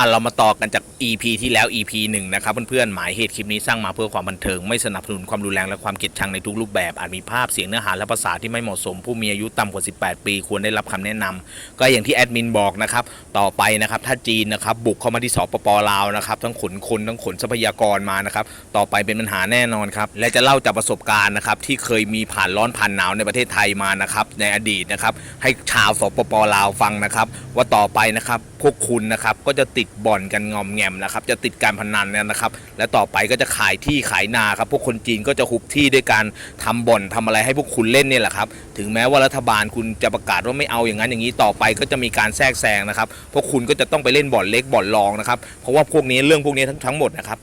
อะเรามาต่อกันจาก EP ที่แล้ว EP หนึ่งนะครับเพื่อนๆหมายเหตุคลิปนี้สร้างมาเพื่อความบันเทิงไม่สนับสนุนความรุนแรงและความเกลียดชังในทุกรูปแบบอาจมีภาพเสียงเนื้อหาและภาษาที่ไม่เหมาะสม ผู้มีอายุต่ำกว่า 18 ปีควรได้รับคำแนะนำก็อย่างที่แอดมินบอกนะครับต่อไปนะครับถ้าจีนนะครับบุกเข้ามาที่สปปลาวนะครับทั้งขนคนทั้งขนทรัพยากรมานะครับต่อไปเป็นปัญหาแน่นอนครับและจะเล่าจากประสบการณ์นะครับที่เคยมีผ่านร้อนผ่านหนาวในประเทศไทยมานะครับในอดีตนะครับให้ชาวสปปลาวฟังนะครับว่าต่อไปนะครับพวกคุณนะครับก็จะติดบ่อนกันงอมแงมนะครับ จะติดการพนันเนี่ยนะครับ และต่อไปก็จะขายที่ขายนาครับ พวกคนจีนก็จะหุบที่ด้วยการทำบ่อนทำอะไรให้พวกคุณเล่นเนี่ยแหละครับ ถึงแม้ว่ารัฐบาลคุณจะประกาศว่าไม่เอาอย่างนั้นอย่างนี้ต่อไปก็จะมีการแทรกแซงนะครับ พวกคุณก็จะต้องไปเล่นบ่อนเล็กบ่อนรองนะครับ เพราะว่าพวกนี้เรื่องพวกนี้ทั้งทั้งหมดนะครับ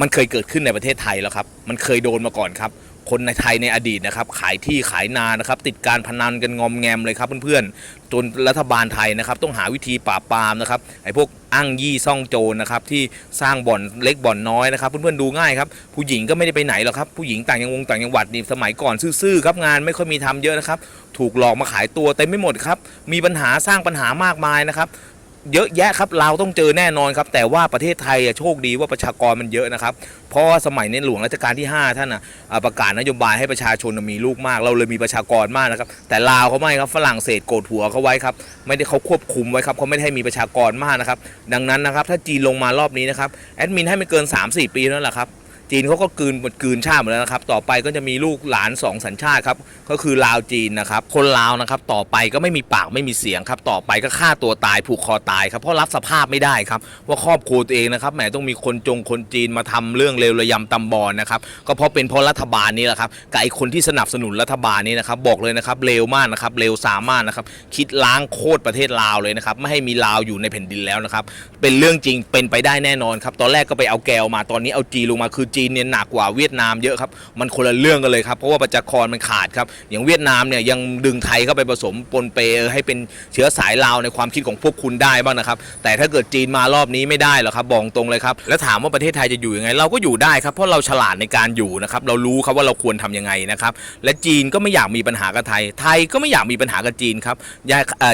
มันเคยเกิดขึ้นในประเทศไทยแล้วครับ มันเคยโดนมาก่อนครับ คนในไทยในอดีตนะครับขายที่ขายนานะครับติดการพนันกันงอมแงมเลยครับเพื่อนๆจนรัฐบาลไทยนะครับต้องหาวิธีปราบปรามนะครับไอ้พวกอ้างยี่ซ่องโจรนะครับที่สร้างบ่อนเล็กบ่อนน้อยนะครับเพื่อนๆดูง่ายครับผู้หญิงก็ไม่ได้ไปไหนหรอกครับผู้หญิงต่างจังวงต่างจังหวัดนี่สมัยก่อนซื่อๆครับงานไม่ค่อยมีทำเยอะนะครับถูกหลอกมาขายตัวเต็มไม่หมดครับมีปัญหาสร้างปัญหามากมายนะครับ เยอะแยะครับเราต้องเจอแน่นอนครับ แต่ว่าประเทศไทยโชคดีว่าประชากรมันเยอะนะครับ เพราะว่าสมัยในหลวงรัชกาลที่ 5 ท่านประกาศนโยบายให้ประชาชนมีลูกมาก เราเลยมีประชากรมากนะครับ แต่ลาวเขาไม่ครับฝรั่งเศสโกดหัวเขาไว้ครับไม่ได้เขาควบคุมไว้ครับเขาไม่ได้ให้มีประชากรมากนะครับ ดังนั้นนะครับถ้าจีนลงมารอบนี้นะครับแอดมินให้ไม่เกิน 3-4 ปีนั้นแหละครับ จีนเขาก็กืนหมดกืนชาติหมดแล้วนะครับ ต่อไปก็จะมีลูกหลานสองสัญชาติครับ ก็คือลาวจีนนะครับ คนลาวนะครับ ต่อไปก็ไม่มีปากไม่มีเสียงครับ ต่อไปก็ฆ่าตัวตายผูกคอตายครับ เพราะรับสภาพไม่ได้ครับ ว่าครอบครัวตัวเองนะครับแหมต้องมีคนจงคนจีนมาทำเรื่องเลวระยำตำบอลนะครับ ก็เพราะเป็นเพราะรัฐบาลนี้แหละครับกับไอ้คนที่สนับสนุนรัฐบาลนี้นะครับ บอกเลยนะครับเลวมากนะครับเลวสามากนะครับ คิดล้างโคตรประเทศลาวเลยนะครับ ไม่ให้มีลาวอยู่ในแผ่นดินแล้วนะครับ เป็นเรื่องจริงเป็นไปได้แน่นอนครับ ตอนแรกก็ไปเอาแกวมา ตอนนี้เอาจีลงมาคือจีีนเนี่ยหนักกว่าเวียดนามเยอะครับ มันคนละเรื่องกันเลยครับ เพราะว่าประชากรมันขาดครับ อย่างเวียดนามเนี่ยยังดึงไทยเข้าไปผสมปนเปให้เป็นเชื้อสายลาวในความคิดของพวกคุณได้บ้างนะครับ แต่ถ้าเกิดจีนมารอบนี้ไม่ได้หรอกครับบอกตรงเลยครับ แล้วถามว่าประเทศไทยจะอยู่ยังไง เราก็อยู่ได้ครับ เพราะเราฉลาดในการอยู่นะครับ เรารู้ครับว่าเราควรทำยังไงนะครับ และจีนก็ไม่อยากมีปัญหากับไทย ไทยก็ไม่อยากมีปัญหากับจีนครับ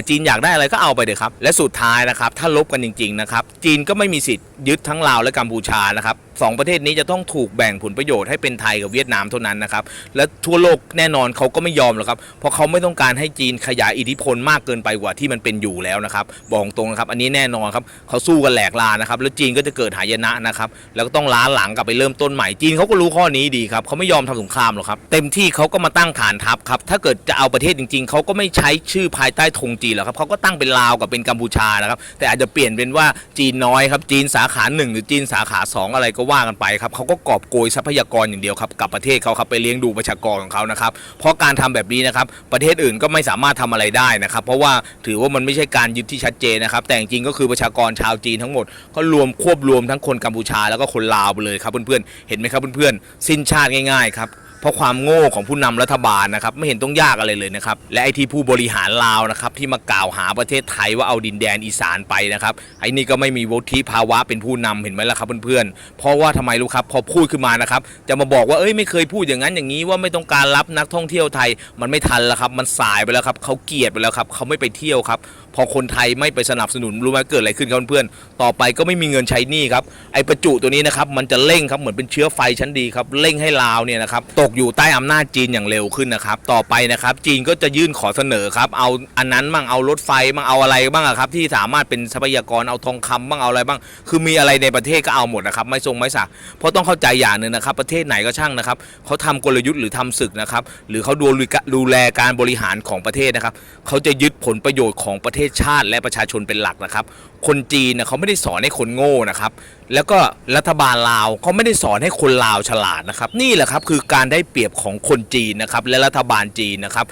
จีนอยากได้อะไรก็เอาไปเถอครับ และสุดท้ายนะครับ ถ้าลบกันจริงๆนะครับ จีนก็ไม่มีสิทธิ์ ยึดทั้งลาวและกัมพูชานะครับสองประเทศนี้จะต้องถูกแบ่งผลประโยชน์ให้เป็นไทยกับเวียดนามเท่านั้นนะครับ และทั่วโลกแน่นอนเขาก็ไม่ยอมหรอกครับ เพราะเขาไม่ต้องการให้จีนขยายอิทธิพลมากเกินไปกว่าที่มันเป็นอยู่แล้วนะครับ บอกตรงนะครับ อันนี้แน่นอนครับเขาสู้กันแหลกลานะครับ แล้วจีนก็จะเกิดหายนะนะครับ แล้วก็ต้องล้าหลังกลับไปเริ่มต้นใหม่ จีนเขาก็รู้ข้อนี้ดีครับเขาไม่ยอมทำสงครามหรอกครับ เต็มที่เขาก็มาตั้งฐานทัพครับ ถ้าเกิดจะเอาประเทศจริง ๆ เขาก็ไม่ใช้ชื่อภายใต้ธงจีนหรอกครับเขาก็ตั้งเป็นลาวกับเป็นกัมพูชานะครับ แต่อาจจะเปลี่ยนเป็นว่าจีนน้อยครับ จีนสาขาหนึ่งหรือจีนสาขาสองอะไรก็ว่ากันไปครับเขาก็กอบโกยทรัพยากรอย่างเดียวครับกับประเทศเขาครับไปเลี้ยงดูประชากรของเขานะครับเพราะการทำแบบนี้นะครับประเทศอื่นก็ไม่สามารถทำอะไรได้นะครับ เพราะว่าถือว่ามันไม่ใช่การยึดที่ชัดเจนนะครับ แต่จริงก็คือประชากรชาวจีนทั้งหมดก็รวมควบรวมทั้งคนกัมพูชาแล้วก็คนลาวไปเลยครับเพื่อนๆเห็นไหมครับเพื่อนๆสิ้นชาติง่ายๆครับ เพราะความโง่ของผู้นำรัฐบาลนะครับไม่เห็นต้องยากอะไรเลยนะครับและไอที่ผู้บริหารลาวนะครับที่มากล่าวหาประเทศไทยว่าเอาดินแดนอีสานไปนะครับไอนี่ก็ไม่มีวุฒิภาวะเป็นผู้นำเห็นไหมล่ะครับเพื่อนๆเพราะว่าทำไมรู้ครับพอพูดขึ้นมานะครับจะมาบอกว่าเอ้ยไม่เคยพูดอย่างนั้นอย่างนี้ว่าไม่ต้องการรับนักท่องเที่ยวไทย มันไม่ทันแล้วครับมันสายไปแล้วครับเขาเกลียดไปแล้วครับเขาไม่ไปเที่ยวครับพอคนไทยไม่ไปสนับสนุนรู้ไหมเกิดอะไรขึ้นครับเพื่อนๆต่อไปก็ไม่มีเงินใช้หนี้ครับไอประจุตัวนี้นะครับมันจะเร่งครับเหมือนเป็นเชื้อไฟชั้นดีครับเร่งให้ลาวเนี่ยนะครับตกอยู่ใต้อำนาจจีนอย่างเร็วขึ้นนะครับ ต่อไปนะครับจีนก็จะยื่นขอเสนอครับเอาอันนั้นบ้างเอารถไฟบ้างเอาอะไรบ้างครับที่สามารถเป็นทรัพยากรเอาทองคำบ้างเอาอะไรบ้าง คือมีอะไรในประเทศก็เอาหมดนะครับไม่ทรงไม่สักเพราะต้องเข้าใจอย่างหนึ่งนะครับ ประเทศไหนก็ช่างนะครับเขาทำกลยุทธ์หรือทำศึกนะครับหรือเขาดูดูแลการบริหารของประเทศนะครับเขาจะยึดผลประโยชน์ของประเทศทศชาติและประชาชนเป็นหลักนะครับ คนจีนน่ยเขาไม่ได้สอนให้คนโง่นะครับ แล้วก็รัฐบาลลาวเขาไม่ได้สอนให้คนลาวฉลาดนะครับ นี่แหละครับคือการได้เปรียบของคนจีนนะครับและรัฐบาลจีนนะครับ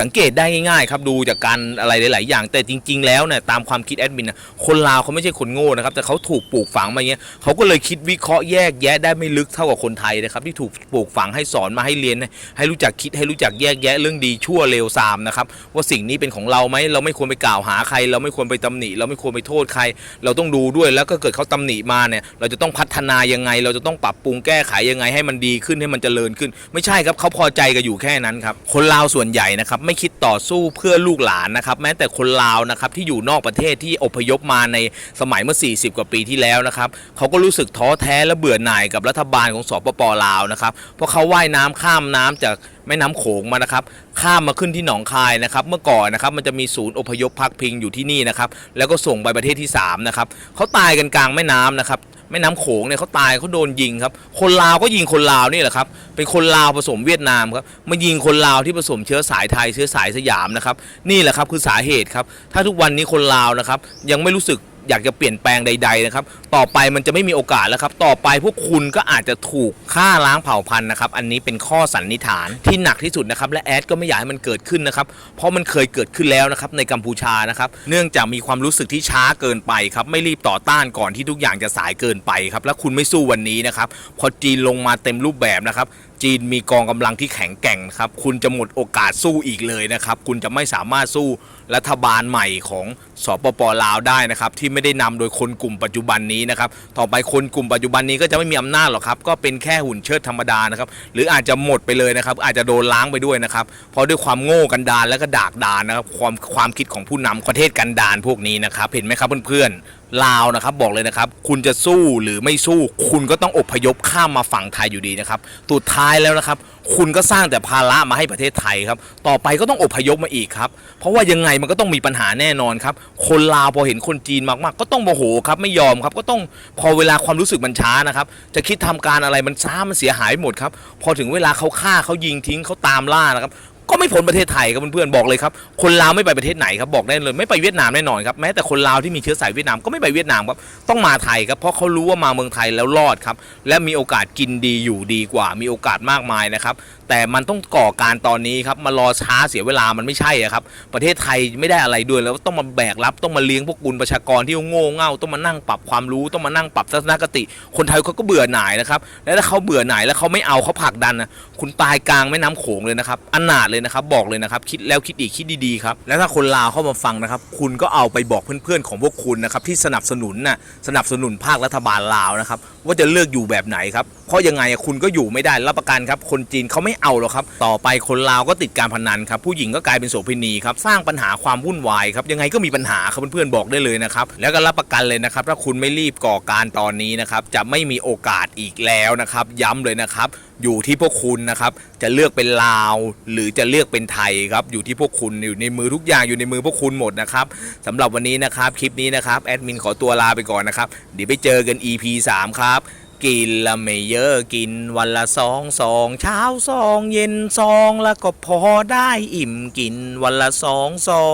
สังเกตได้ง่ายๆครับดูจากการอะไรหลาย ๆ อย่าง แต่จริง ๆ แล้วเนี่ยตามความคิดแอดมินคนลาวเขาไม่ใช่คนโง่นะครับแต่เขาถูกปลูกฝังมาอย่างเงี้ยเขาก็เลยคิดวิเคราะห์แยกแยะได้ไม่ลึกเท่ากับคนไทยนะครับที่ถูกปลูกฝังให้สอนมาให้เรียน ให้รู้จักคิดให้รู้จักแยกแยะเรื่องดีชั่วเลวทรามนะครับว่าสิ่งนี้เป็นของเราไหมเราไม่ควรไปกล่าวหาใคร เราไม่ควรไปตำหนิ เราไม่ควรไปโทษใคร เราต้องดูด้วยแล้วก็เกิดเขาตำหนิมาเนี่ยเนี่ยเราจะต้องพัฒนายังไง เราจะต้องปรับปรุงแก้ไขยังไง ให้มันดีขึ้นให้มันเจริญขึ้น ไม่ใช่ครับเขาพอใจกันอยู่แค่นั้นครับคนลาวส่วนใหญ่นะครับไม่คิดต่อสู้เพื่อลูกหลานนะครับแม้แต่คนลาวนะครับที่อยู่นอกประเทศที่อพยพมาในสมัยเมื่อ 40 กว่าปีที่แล้วนะครับเขาก็รู้สึกท้อแท้และเบื่อหน่ายกับรัฐบาลของสปปลาวนะครับเพราะเขาว่ายน้ำข้ามน้ำจากแม่น้ำโขงมานะครับ ข้ามมาขึ้นที่หนองคายนะครับ เมื่อก่อนนะครับมันจะมีศูนย์อพยพพักพิงอยู่ที่นี่นะครับ แล้วก็ส่งไปประเทศที่สามนะครับเขาตายกันกลางแม่น้ำนะครับแม่น้ำโขงเนี่ยเขาตายเขาโดนยิงครับ คนลาวก็ยิงคนลาวนี่แหละครับ เป็นคนลาวผสมเวียดนามครับ มายิงคนลาวที่ผสมเชื้อสายไทยเชื้อสายสยามนะครับ นี่แหละครับคือสาเหตุครับ ถ้าทุกวันนี้คนลาวนะครับ ยังไม่รู้สึกอยากจะเปลี่ยนแปลงใด ๆนะครับ ต่อไปมันจะไม่มีโอกาสแล้วครับ ต่อไปพวกคุณก็อาจจะถูกฆ่าล้างเผ่าพันธุ์นะครับ อันนี้เป็นข้อสันนิษฐานที่หนักที่สุดนะครับ และแอดก็ไม่อยากให้มันเกิดขึ้นนะครับ เพราะมันเคยเกิดขึ้นแล้วนะครับในกัมพูชานะครับ เนื่องจากมีความรู้สึกที่ช้าเกินไปครับ ไม่รีบต่อต้านก่อนที่ทุกอย่างจะสายเกินไปครับ และคุณไม่สู้วันนี้นะครับ พอจีนลงมาเต็มรูปแบบนะครับจีนมีกองกำลังที่แข็งแกร่งครับ คุณจะหมดโอกาสสู้อีกเลยนะครับ คุณจะไม่สามารถสู้รัฐบาลใหม่ของสปปลาวได้นะครับ ที่ไม่ได้นำโดยคนกลุ่มปัจจุบันนี้นะครับต่อไปคนกลุ่มปัจจุบันนี้ก็จะไม่มีอำนาจหรอกครับก็เป็นแค่หุ่นเชิดธรรมดานะครับหรืออาจจะหมดไปเลยนะครับอาจจะโดนล้างไปด้วยนะครับเพราะด้วยความโง่กันดารและก็ดากดานนะครับความความคิดของผู้นำประเทศกันดารพวกนี้นะครับเห็นไหมครับเพื่อนๆ ลาวนะครับบอกเลยนะครับ คุณจะสู้หรือไม่สู้ คุณก็ต้องอพยพข้ามมาฝั่งไทยอยู่ดีนะครับสุดท้ายแล้วนะครับ คุณก็สร้างแต่ภาระมาให้ประเทศไทยครับ ต่อไปก็ต้องอพยพมาอีกครับ เพราะว่ายังไงมันก็ต้องมีปัญหาแน่นอนครับ คนลาวพอเห็นคนจีนมากๆ ก็ต้องโมโหครับไม่ยอมครับ ก็ต้องพอเวลาความรู้สึกมันช้านะครับ จะคิดทำการอะไรมันช้ามันเสียหายหมดครับ พอถึงเวลาเขาฆ่าเขายิงทิ้งเขาตามล่านะครับ ก็ไม่พ้นประเทศไทยครับเพื่อนๆบอกเลยครับคนลาวไม่ไปประเทศไหนครับบอกได้เลยไม่ไปเวียดนามแน่นอนครับแม้แต่คนลาวที่มีเชื้อสายเวียดนามก็ไม่ไปเวียดนามครับต้องมาไทยครับเพราะเขารู้ว่ามาเมืองไทยแล้วรอดครับและมีโอกาสกินดีอยู่ดีกว่ามีโอกาสมากมายนะครับ แต่มันต้องก่อการตอนนี้ครับมารอช้าเสียเวลามันไม่ใช่ครับ ประเทศไทยไม่ได้อะไรด้วยแล้วต้องมาแบกรับต้องมาเลี้ยงพวกกุลประชากรที่โง่เง่าต้องมานั่งปรับความรู้ต้องมานั่งปรับทัศนคติ คนไทยเขาก็เบื่อหน่ายนะครับ แล้วถ้าเขาเบื่อหน่ายแล้วเขาไม่เอาเขาผลักดันนะคุณตายกลางแม่น้ำโขงเลยนะครับอนาถเลยนะครับบอกเลยนะครับ คิดแล้วคิดอีกคิดดีๆครับแล้วถ้าคนลาวเข้ามาฟังนะครับ คุณก็เอาไปบอกเพื่อนๆของพวกคุณนะครับที่สนับสนุนน่ะสนับสนุนภาครัฐบาลลาวนะครับว่าจะเลือกอยู่แบบไหนครับ ราะยังไงคุณก็อยู่ไม่ได้รับประกันครับ คนจีนเขาไม่เอาหรอกครับ ต่อไปคนลาวก็ติดการพนันครับ ผู้หญิงก็กลายเป็นโสเภณีครับ สร้างปัญหาความวุ่นวายครับ ยังไงก็มีปัญหาครับเพื่อนๆบอกได้เลยนะครับ แล้วก็รับประกันเลยนะครับ ถ้าคุณไม่รีบก่อการตอนนี้นะครับ จะไม่มีโอกาสอีกแล้วนะครับ ย้ำเลยนะครับ อยู่ที่พวกคุณนะครับ จะเลือกเป็นลาว หรือจะเลือกเป็นไทยครับ อยู่ที่พวกคุณ อยู่ในมือทุกอย่างอยู่ในมือพวกคุณหมดนะครับสำหรับวันนี้นะครับ คลิปนี้นะครับ แอดมินขอตัวลาไปก่อนนะครับ เดี๋ยวไปเจอกัน EP 3 ครับ กินละไม่เยอะกินวันละสองสองเช้าสองเย็นสองแล้วก็พอได้อิ่มกินวันละสองสอ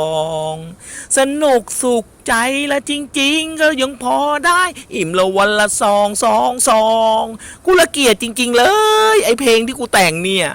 งสนุกสุขใจละจริง ๆ ก็ยังพอได้ อิ่มละวันละสองสองสองกูละเกียดจริง ๆ เลย ไอเพลงที่กูแต่งเนี่ย